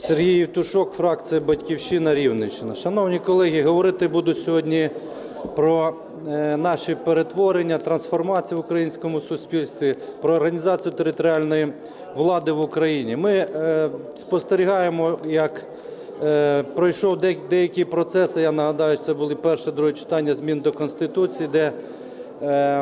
Сергій Євтушок, фракція Батьківщина Рівненщина. Шановні колеги, говорити буду сьогодні про е, наші перетворення, трансформацію в українському суспільстві, про організацію територіальної влади в Україні. Ми е, спостерігаємо, як е, пройшов деякі процеси. Я нагадаю, це були перше, друге читання змін до Конституції, де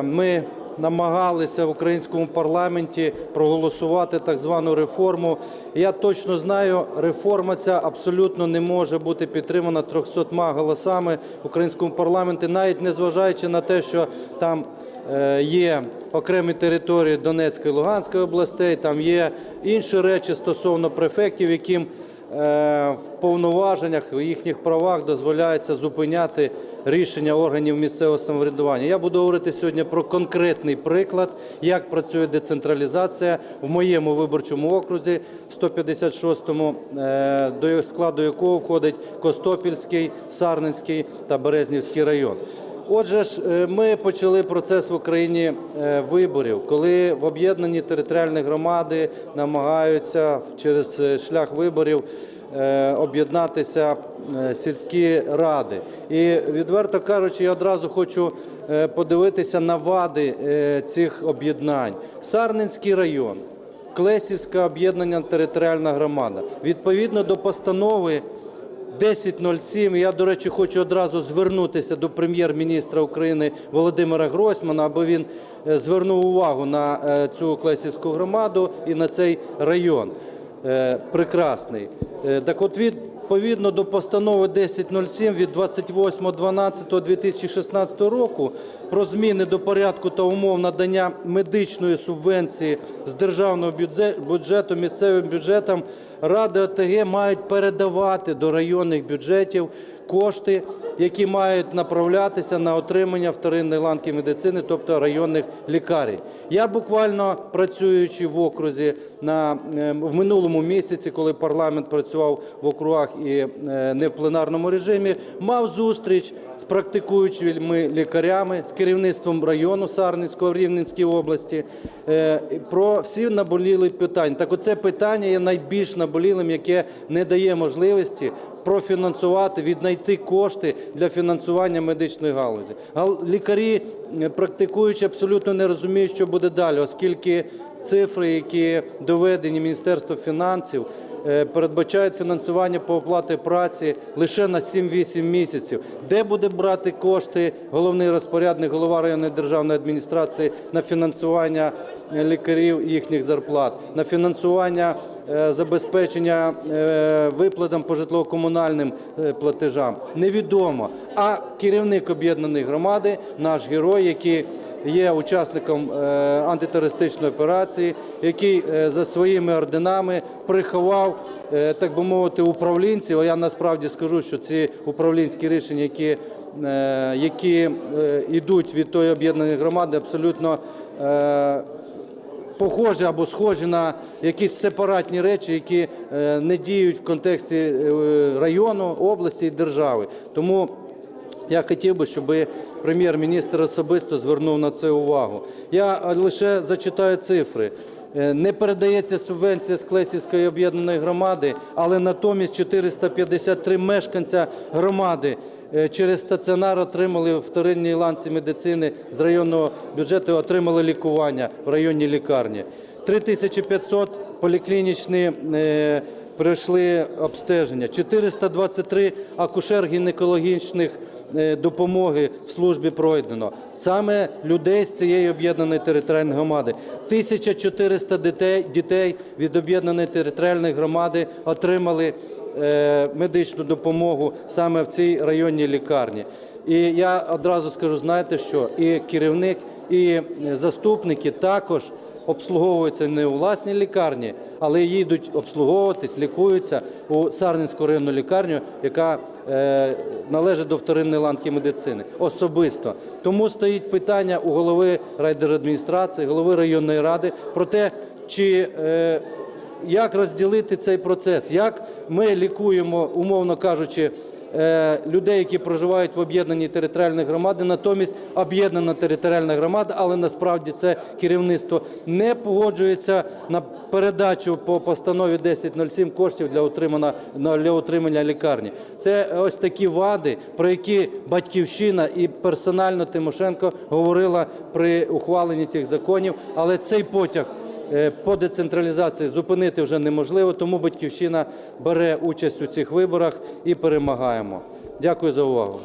Ми намагалися в українському парламенті проголосувати так звану реформу. Я точно знаю, реформа ця абсолютно не може бути підтримана 300 голосами в українському парламенті, навіть незважаючи на те, що там е, є окремі території Донецької і Луганської областей, там є інші речі стосовно префектів, яким е, в повноваженнях, в їхніх правах дозволяється зупиняти рішення органів місцевого самоврядування. Я буду говорити сьогодні про конкретний приклад, як працює децентралізація в моєму виборчому окрузі, 156-му, е, до складу якого входить Костопільський, Сарненський та Березнівський район. Отже е, ми почали процес в Україні е, виборів, коли в об'єднані територіальні громади намагаються через е, шлях виборів об'єднатися сільські ради. І відверто кажучи, я одразу хочу подивитися на вади цих об'єднань. Сарненський район, Клесівська об'єднана територіальна громада. Відповідно до постанови 10.07. Я, до речі, хочу одразу звернутися до прем'єр-міністра України Володимира Гройсмана, аби він е, звернув увагу на е, цю Клесівську громаду і на цей район е, прекрасний. Так от відповідно до постанови 10.07 від 28.12.2016 року про зміни до порядку та умов надання медичної субвенції з державного бюджету місцевим бюджетам Ради ОТГ мають передавати до районних бюджетів кошти, які мають направлятися на отримання вторинної ланки медицини, тобто районних лікарень. Я буквально працюючи в окрузі на е, в минулому місяці, коли парламент працював в округах і е, не в пленарному режимі, мав зустріч з практикуючими лікарями, з керівництвом району Сарницького в Рівненській області е, про всі наболіли питання. Так, оце питання є найбільш наболілим, яке не дає можливості профінансувати, віднайти кошти для фінансування медичної галузі. Гал- Лікарі, е, практикуючи, абсолютно не розуміють, що буде далі, оскільки цифри, які доведені Міністерством фінансів, передбачають фінансування по оплаті праці лише на 7-8 місяців. Де буде брати кошти головний розпорядник, голова районної державної адміністрації на фінансування е, лікарів їхніх зарплат, на фінансування е, забезпечення е, виплатам по житлово-комунальним е, платежам? Невідомо. А керівник об'єднаної громади, наш герой, який є учасником е, антитерористичної операції, який е, за своїми орденами приховав, е, так би мовити, управлінців. А я насправді скажу, що ці управлінські рішення, які, які йдуть від тої об'єднаної громади, абсолютно. Похожі або схожі на якісь сепаратні речі, які не діють в контексті району, області і держави. Тому я хотів би, щоб прем'єр-міністр особисто звернув на це увагу. Я е, лише зачитаю цифри. Е, Не передається субвенція з Клесівської об'єднаної громади, але натомість 453 мешканця громади е, через стаціонар отримали в вторинній ланці медицини з районного бюджету, отримали лікування в районній лікарні. 3500 поліклінічні пройшли обстеження, 423 акушер-гінекологічних е, допомоги в службі пройдено. Саме людей з цієї об'єднаної територіальної громади. 1400 дітей, дітей від об'єднаної територіальної громади отримали е, медичну допомогу саме в цій районній лікарні. І я одразу скажу, знаєте що, і керівник, і е, заступники також обслуговуються не у власній лікарні, але їдуть обслуговуватись, лікуються у Сарненську районну лікарню, яка е, належить до вторинної ланки медицини особисто. Тому стоїть питання у голови райдержадміністрації, голови районної ради про те, чи е, як розділити цей процес, як ми лікуємо, умовно кажучи, людей, які проживають в об'єднаній територіальній громаді, натомість об'єднана територіальна громада, але насправді це керівництво не погоджується на передачу по постанові 1007 коштів для утримання для утримання лікарні. Це ось такі вади, про які батьківщина і персонально Тимошенко говорила при ухваленні цих законів, але цей потяг. Е, По децентралізації зупинити вже неможливо, тому батьківщина бере участь у цих виборах і перемагаємо. Дякую за увагу.